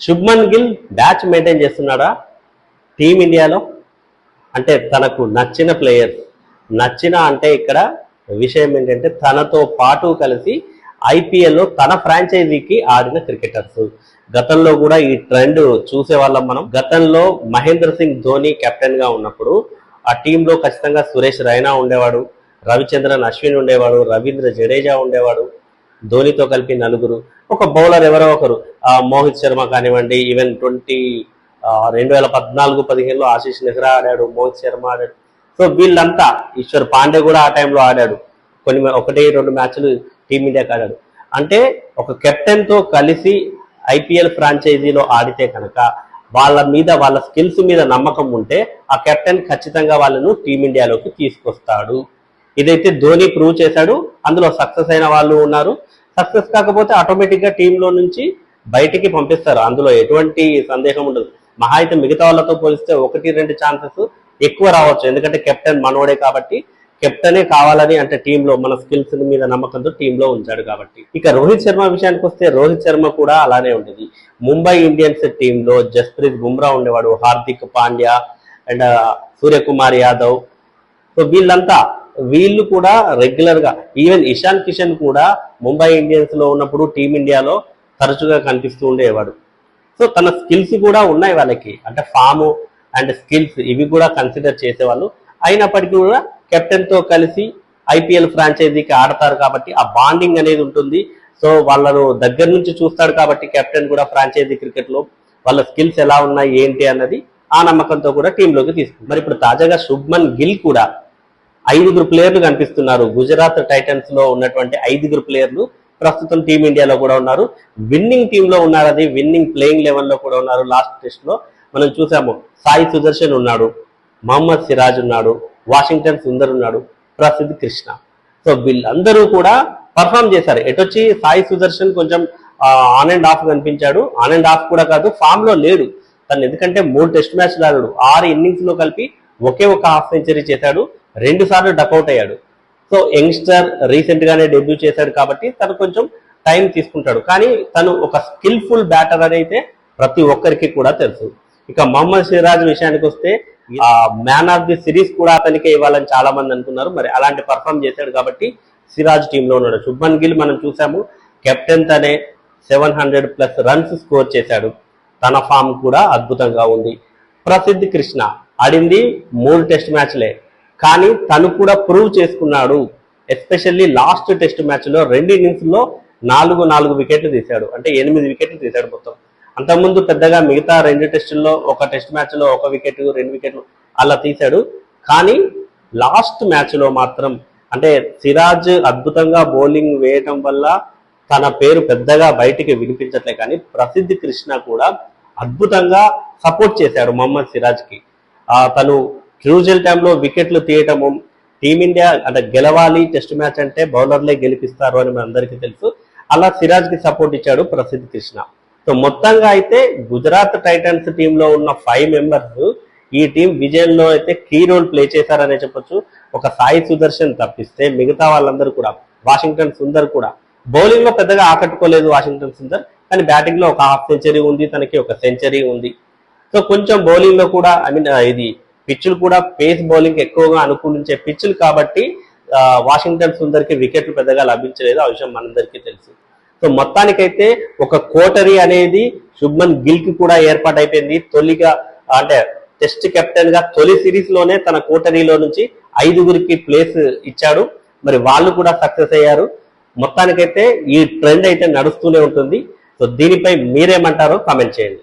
Shubman Gill batch maintain చేస్తున్నాడా? టీమిండియాలో అంటే తనకు నచ్చిన ప్లేయర్స్ నచ్చిన అంటే ఇక్కడ విషయం ఏంటంటే తనతో పాటు కలిసి ఐపీఎల్లో తన ఫ్రాంచైజీకి ఆడిన క్రికెటర్స్. గతంలో కూడా ఈ ట్రెండ్ చూసేవాళ్ళం మనం. గతంలో మహేంద్ర సింగ్ ధోని కెప్టెన్గా ఉన్నప్పుడు ఆ టీంలో ఖచ్చితంగా సురేష్ రైనా ఉండేవాడు రవిచంద్రన్ అశ్విన్ ఉండేవాడు రవీంద్ర జడేజా ఉండేవాడు. ధోనితో కలిపి నలుగురు ఒక బౌలర్ ఎవరో ఒకరు ఆ, మోహిత్ శర్మ కానివ్వండి ఈవెన్ ట్వంటీ రెండు వేల పద్నాలుగు పదిహేనులో ఆశీష్ నెహ్రా ఆడాడు మోహిత్ శర్మ ఆడాడు. సో వీళ్ళంతా ఈశ్వర్ పాండే కూడా ఆ టైంలో ఆడాడు. కొన్ని మ- ఒకటి రెండు మ్యాచ్లు టీమిండియాకి ఆడాడు. అంటే ఒక కెప్టెన్తో కలిసి ఐపీఎల్ ఫ్రాంచైజీలో ఆడితే కనుక వాళ్ళ మీద వాళ్ళ స్కిల్స్ మీద నమ్మకం ఉంటే ఆ కెప్టెన్ ఖచ్చితంగా వాళ్ళను టీమిండియాలోకి తీసుకొస్తాడు. ఇదైతే ధోని ప్రూవ్ చేశాడు. అందులో సక్సెస్ అయిన వాళ్ళు ఉన్నారు. సక్సెస్ కాకపోతే ఆటోమేటిక్గా టీంలో నుంచి బయటికి పంపిస్తారు. అందులో ఎటువంటి సందేహం ఉండదు. మహా అయితే మిగతా వాళ్ళతో పోలిస్తే ఒకటి రెండు ఛాన్సెస్ ఎక్కువ రావచ్చు. ఎందుకంటే కెప్టెన్ మనోడే కాబట్టి కెప్టెనే కావాలని అంటే టీంలో మన స్కిల్స్ మీద నమ్మకంతో టీంలో ఉంచాడు కాబట్టి. ఇక రోహిత్ శర్మ విషయానికి వస్తే రోహిత్ శర్మ కూడా అలానే ఉండేది. ముంబై ఇండియన్స్ టీంలో జస్ప్రీత్ బుమ్రా ఉండేవాడు హార్దిక్ పాండ్యా అండ్ సూర్యకుమార్ యాదవ్. సో వీళ్ళంతా వీళ్ళు కూడా రెగ్యులర్గా ఈవెన్ ఇషాన్ కిషన్ కూడా ముంబై ఇండియన్స్లో ఉన్నప్పుడు టీమిండియాలో తరచుగా కనిపిస్తూ ఉండేవాడు. సో తన స్కిల్స్ కూడా ఉన్నాయి వాళ్ళకి. అంటే ఫామ్ అండ్ స్కిల్స్ ఇవి కూడా కన్సిడర్ చేసేవాళ్ళు. అయినప్పటికీ కూడా కెప్టెన్తో కలిసి ఐపీఎల్ ఫ్రాంచైజీకి ఆడతారు కాబట్టి ఆ బాండింగ్ అనేది ఉంటుంది. సో వాళ్ళను దగ్గర నుంచి చూస్తాడు కాబట్టి కెప్టెన్ కూడా ఫ్రాంచైజీ క్రికెట్లో వాళ్ళ స్కిల్స్ ఎలా ఉన్నాయి ఏంటి అన్నది ఆ నమ్మకంతో కూడా టీంలోకి తీసుకుంది మరి ఇప్పుడు తాజాగా శుభ్మన్ గిల్ కూడా ఐదుగురు ప్లేయర్లు కనిపిస్తున్నారు. గుజరాత్ టైటన్స్లో ఉన్నటువంటి ఐదుగురు ప్లేయర్లు ప్రస్తుతం టీమిండియాలో కూడా ఉన్నారు. విన్నింగ్ టీమ్లో ఉన్నారు అది. విన్నింగ్ ప్లేయింగ్ లెవెల్లో కూడా ఉన్నారు లాస్ట్ టెస్ట్లో. మనం చూసాము సాయి సుదర్శన్ ఉన్నాడు మహమ్మద్ సిరాజ్ ఉన్నాడు వాషింగ్టన్ సుందర్ ఉన్నాడు ప్రసిద్ధ్ కృష్ణ. సో వీళ్ళందరూ కూడా పర్ఫామ్ చేశారు. ఎటొచ్చి సాయి సుదర్శన్ కొంచెం ఆన్ అండ్ ఆఫ్ కనిపించాడు. ఆన్ అండ్ ఆఫ్ కూడా కాదు ఫామ్లో లేడు. తను ఎందుకంటే మూడు టెస్ట్ మ్యాచ్లు ఆడాడు. ఆరు ఇన్నింగ్స్లో కలిపి ఒకే ఒక హాఫ్ సెంచరీ చేశాడు. రెండు సార్లు డకౌట్ అయ్యాడు. సో యంగ్స్టర్ రీసెంట్ గానే డెబ్యూ చేశాడు కాబట్టి తను కొంచెం టైం తీసుకుంటాడు. కానీ తను ఒక స్కిల్ఫుల్ బ్యాటర్ అని అయితే ప్రతి ఒక్కరికి కూడా తెలుసు. ఇక మహమ్మద్ సిరాజ్ విషయానికి వస్తే ఆ మ్యాన్ ఆఫ్ ది సిరీస్ కూడా అతనికే ఇవ్వాలని చాలా మంది అనుకున్నారు. మరి అలాంటి పర్ఫామ్ చేశాడు కాబట్టి సిరాజ్ టీంలో ఉన్నాడు. శుభ్మన్ గిల్ మనం చూసాము కెప్టెన్ తనే seven hundred plus runs score చేశాడు. తన ఫామ్ కూడా అద్భుతంగా ఉంది. ప్రసిద్ధ్ కృష్ణ ఆడింది మూడు టెస్ట్ మ్యాచ్లే కానీ తను కూడా ప్రూవ్ చేసుకున్నాడు. ఎస్పెషల్లీ లాస్ట్ టెస్ట్ మ్యాచ్లో రెండు ఇన్నింగ్స్లో నాలుగు నాలుగు వికెట్లు తీశాడు. అంటే ఎనిమిది వికెట్లు తీశాడు మొత్తం. అంతకుముందు పెద్దగా మిగతా రెండు టెస్టుల్లో ఒక టెస్ట్ మ్యాచ్లో ఒక వికెట్ రెండు వికెట్లు అలా తీశాడు. కానీ లాస్ట్ మ్యాచ్లో మాత్రం అంటే సిరాజ్ అద్భుతంగా బౌలింగ్ వేయటం వల్ల తన పేరు పెద్దగా బయటికి వినిపించట్లే కానీ ప్రసిద్ధి కృష్ణ కూడా అద్భుతంగా సపోర్ట్ చేశాడు మొహమ్మద్ సిరాజ్కి. తను క్రూజల్ టైంలో వికెట్లు తీయటము టీమిండియా అంటే గెలవాలి టెస్ట్ మ్యాచ్ అంటే బౌలర్లే గెలిపిస్తారు అని మనందరికీ తెలుసు. అలా సిరాజ్కి సపోర్ట్ ఇచ్చాడు ప్రసిద్ధ్ కృష్ణ. సో మొత్తంగా అయితే గుజరాత్ టైటన్స్ టీంలో ఉన్న ఫైవ్ మెంబర్స్ ఈ టీం విజయంలో అయితే కీ రోల్ ప్లే చేశారనే చెప్పొచ్చు. ఒక సాయి సుదర్శన్ తప్పిస్తే మిగతా వాళ్ళందరూ కూడా వాషింగ్టన్ సుందర్ కూడా. బౌలింగ్లో పెద్దగా ఆకట్టుకోలేదు వాషింగ్టన్ సుందర్ కానీ బ్యాటింగ్లో ఒక హాఫ్ సెంచరీ ఉంది తనకి ఒక సెంచరీ ఉంది. సో కొంచెం బౌలింగ్లో కూడా ఐ మీన్ ఇది పిచ్చులు కూడా పేస్ బౌలింగ్ ఎక్కువగా అనుకూలించే పిచ్చులు కాబట్టి వాషింగ్టన్ సుందర్కి వికెట్లు పెద్దగా లభించలేదు. ఆ విషయం మనందరికీ తెలుసు. సో మొత్తానికైతే ఒక కోటరీ అనేది శుభ్మన్ గిల్కి కూడా ఏర్పాటైపోయింది. తొలిగా అంటే టెస్ట్ కెప్టెన్గా తొలి సిరీస్లోనే తన కోటరీలో నుంచి ఐదుగురికి ప్లేస్ ఇచ్చాడు. మరి వాళ్ళు కూడా సక్సెస్ అయ్యారు. మొత్తానికైతే ఈ ట్రెండ్ అయితే నడుస్తూనే ఉంటుంది. సో దీనిపై మీరేమంటారో కామెంట్ చేయండి.